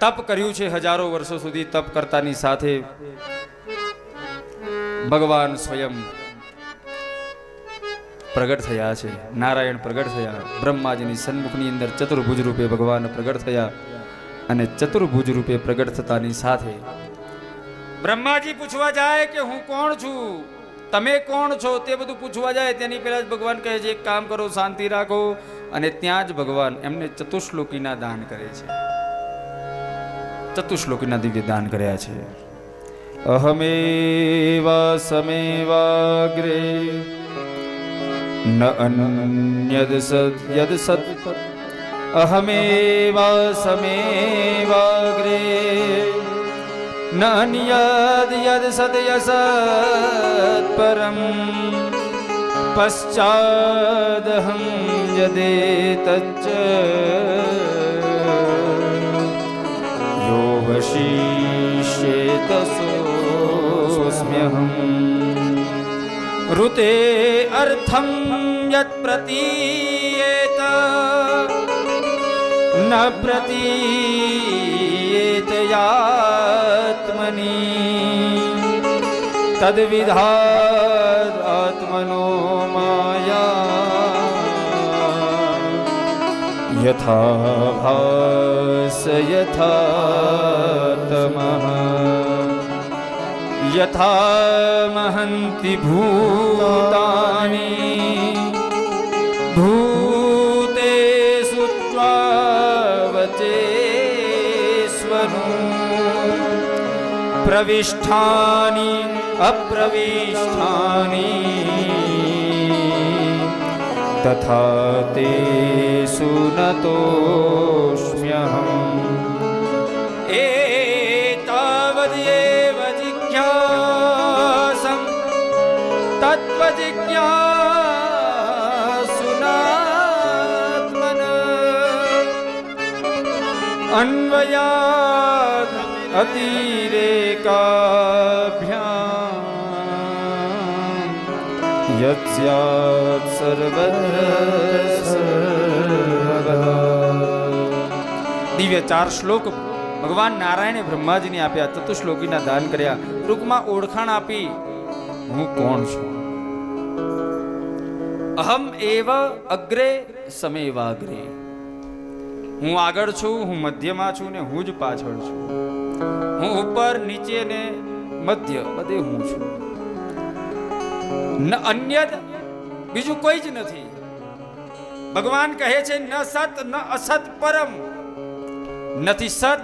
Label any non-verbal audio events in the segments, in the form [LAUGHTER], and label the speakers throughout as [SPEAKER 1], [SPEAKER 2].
[SPEAKER 1] તપ કર્યું છે હજારો વર્ષો સુધી તપ કરતાની સાથે ભગવાન સ્વયં પ્રગટ થયા છે. નારાયણ પ્રગટ થયા. બ્રહ્માજીની સન્મુખની અંદર ચતુર્ભુજ રૂપે ભગવાન પ્રગટ થયા અને ચતુર્ભુજ રૂપે પ્રગટ થતાની સાથે બ્રહ્માજી પૂછવા જાય કે હું કોણ છું? તમે કોણ છો? તે બધું પૂછવા જાય. તેની પહેલા જ ભગવાન કહે છે, એક કામ કરો, શાંતિ રાખો. અને ત્યાં જ ભગવાન એમને ચતુશ્લોકીના દાન કરે છે. ચતુશ્લોકીના દિવ્ય દાન કર્યા છે. અહમેવા સમેવાગ્રે ન અન્યદ સદ સત અહમેવા સમેવાગ્રે ન અન્યદ યદ સદ યસત પરમ. પશ્ચાદહં યદે તચ્ચ वशिष्येत सोऽस्म्यहम् ऋते अर्थं यत् प्रतीयेत न प्रतीयेत यात्मनि तद्विधात् यथा भास यथा तमः यथा महन्ति भूतानि भूतेषु त्वावचेष्वनु प्रविष्ठानि अप्रविष्ठानि तथा ते सुनतोऽस्म्यहम् एतावदेव जिज्ञासं तत्त्वजिज्ञा सुनात्मनः अन्वया अतिरेकाभ्याम्। यत्स्यात् सर्वत्र સર્વદા. દિવ્ય ચાર શ્લોક ભગવાન નારાયણે બ્રહ્માજીને આપ્યા ચતુશ્લોકીના દાન કર્યા ટૂંકમાં ઓળખાણ આપી હું કોણ છું અહમ એવ અગ્રે સમેવાગ્રે હું આગળ છું હું મધ્યમાં છું ને હું જ પાછળ છું હું ઉપર નીચે ને મધ્ય બધે હું છું ન અન્ય બીજું કોઈ જ નથી. ભગવાન કહે છે, ન સત, ન અસત પરમ. નથી સત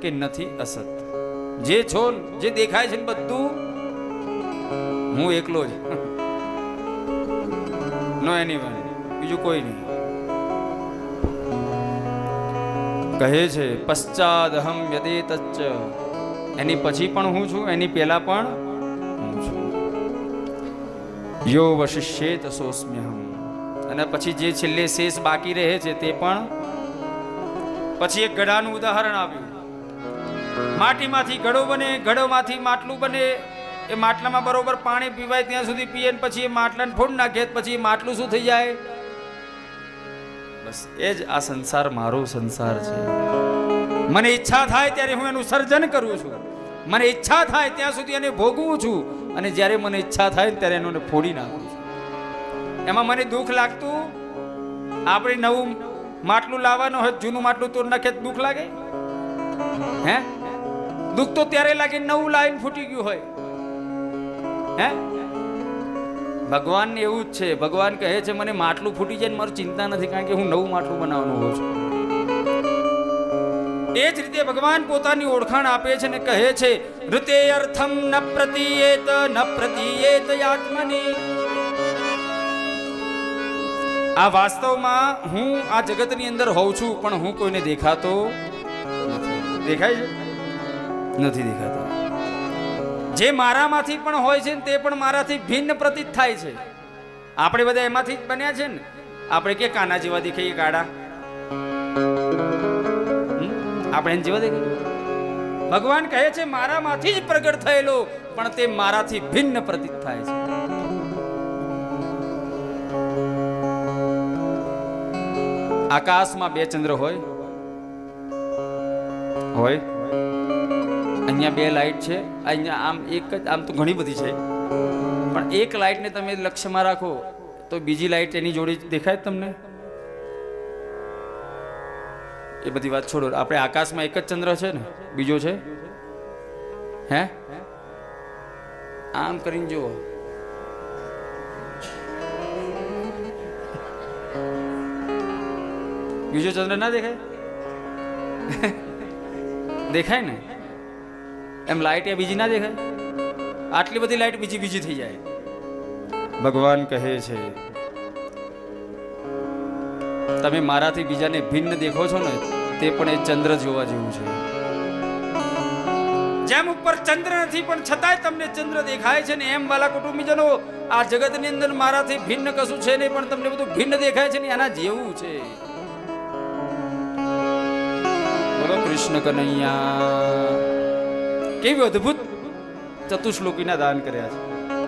[SPEAKER 1] કે નથી અસત. જે છો, જે દેખાય છે ને બધું, હું એકલો જ. નો એની બીજું કોઈ નહીં. કહે છે પશ્ચાદ અહમ યદે તચ્ચ એની પછી પણ હું છું, એની પહેલા પણ યો વશિષ્યેત સોસ્મ્યહમ. અને પછી જે છેલ્લે શેષ બાકી રહે છે તે પણ પછી એક ગઢાનું ઉદાહરણ આવ્યું. માટીમાંથી ઘડો બને ઘડોમાંથી માટલું બને, એ માટલામાં બરોબર પાણી પીવાય ત્યાં સુધી પીએ ને પછી એ માટલાને ફોડ નાખે પછી માટલું શું થઈ જાય? બસ એ જ આ સંસાર મારો સંસાર છે. મને ઈચ્છા થાય ત્યારે હું એનું સર્જન કરું છું. મને ઈચ્છા થાય ત્યાં સુધી એને ભોગવું છું. અને જ્યારે મને ઈચ્છા થાય ને ત્યારે એનું ફોડી નાખું છું. એમાં મને દુઃખ લાગતું, આપણે નવું માટલું લાવવાનું હોય, જૂનું માટલું તોડ નાખે દુઃખ લાગે? હે? દુઃખ તો ત્યારે લાગે નવું લાઈન ફૂટી ગયું હોય. હે? ભગવાન એવું જ છે. ભગવાન કહે છે, મને માટલું ફૂટી જાય મારી ચિંતા નથી, કારણ કે હું નવું માટલું બનાવવાનું હોઉં છું. એ જ રીતે ભગવાન પોતાની ઓળખાણ આપે છે ને કહે છે, ઋતે અર્થમ ન પ્રતીયેત ન પ્રતીયેત આત્મની આ વાસ્તવમાં હું આ જગતની અંદર હોઉં છું, પણ હું કોઈને દેખાતો દેખાય છે? નથી દેખાતો. જે મારામાંથી પણ હોય છે ને તે પણ મારાથી ભિન્ન પ્રતીત થાય છે. આપણે બધા એમાંથી જ બન્યા છે ને? આપણે કે કાના જેવા દેખાઈએ, કાળા? આપણે એને જેવા દેખાય ભગવાન કહે છે, મારામાંથી જ પ્રગટ થયેલો. પણ તે મારાથી ભિન્ન પ્રતીત થાય છે. આકાશમાં બે ચંદ્ર હોય. હોય. અહીંયા બે લાઈટ છે. અહીંયા આમ એક જ, આમ તો ઘણી બધી છે. પણ એક લાઈટને તમે લક્ષ્યમાં રાખો, તો બીજી લાઈટ એની જોડે દેખાય તમને. એ બધી વાત છોડો. આપણે આકાશમાં એક જ ચંદ્ર છે ને? બીજો છે? હે? આમ કરીને જુઓ. બીજો ચંદ્ર ના દેખાય? [LAUGHS] દેખાય ને? એમ લાઈટ એ બીજી ના દેખાય? આટલી બધી લાઈટ બીજી બીજી થઈ જાય. ભગવાન કહે છે તમે મારાથી બીજાને ભિન્ન દેખો છો ને, તે પણ એ ચંદ્ર જોવા જેવું છે. જેમ ઉપર ચંદ્ર નથી, પણ છતાંય તમને ચંદ્ર દેખાય છે ને, એમ વાલા કુટુંબીજનો, આ જગતની અંદર મારાથી ભિન્ન કશું છે નહીં, પણ તમને બધું ભિન્ન દેખાય છે ને એના જેવું છે. બોલો કૃષ્ણ કનૈયા. કેવી અદ્ભુત ચતુશ્લોકીના દાન કર્યા છે.